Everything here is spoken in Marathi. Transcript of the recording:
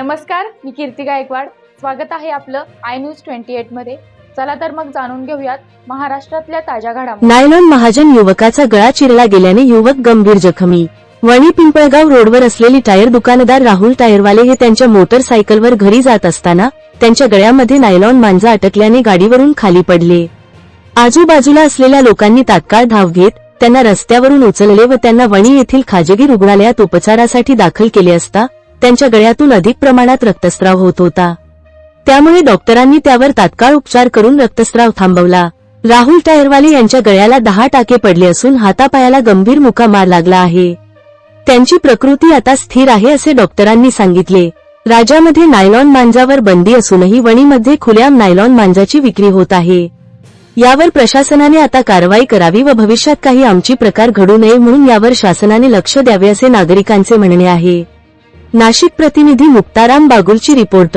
नमस्कार मी कीर्ती गायकवाड. स्वागत आहे आपलं आय न्यूज ट्वेंटी एटमध्ये. चला तर मग जाणून घेऊयात महाराष्ट्रातल्या ताज्या घडामोडी. नायलॉन महाजन युवकाचा गळा चिरला गेल्याने युवक गंभीर जखमी. वणी पिंपळगाव रोडवर असलेली टायर दुकानदार राहुल टायरवाले हे त्यांच्या मोटरसायकलवर घरी जात असताना त्यांच्या गळ्यामध्ये नायलॉन मांजा अटकल्याने गाडीवरून खाली पडले. आजूबाजूला असलेल्या लोकांनी तात्काळ धाव घेत त्यांना रस्त्यावरून उचलले व त्यांना वणी येथील खाजगी रुग्णालयात उपचारासाठी दाखल केले असता त्यांच्या गळ्यातून अधिक प्रमाणात रक्तस्राव होत होता. त्यामुळे डॉक्टरांनी त्यावर तात्काळ उपचार करून रक्तस्राव थांबवला. राहुल टायरवाले यांच्या गळ्याला दहा टाके पडले असून हातापायाला गंभीर मुका मार लागला आहे. त्यांची प्रकृती आता स्थिर आहे असे डॉक्टरांनी सांगितले. राज्यामध्ये नायलॉन मांजावर बंदी असूनही वणीमध्ये खुल्याम नायलॉन मांजाची विक्री होत आहे. यावर प्रशासनाने आता कारवाई करावी व भविष्यात काही आमची प्रकार घडू नये म्हणून यावर शासनाने लक्ष द्यावे असे नागरिकांचे म्हणणे आहे. नाशिक प्रतिनिधी मुक्ताराम बागुलची रिपोर्ट.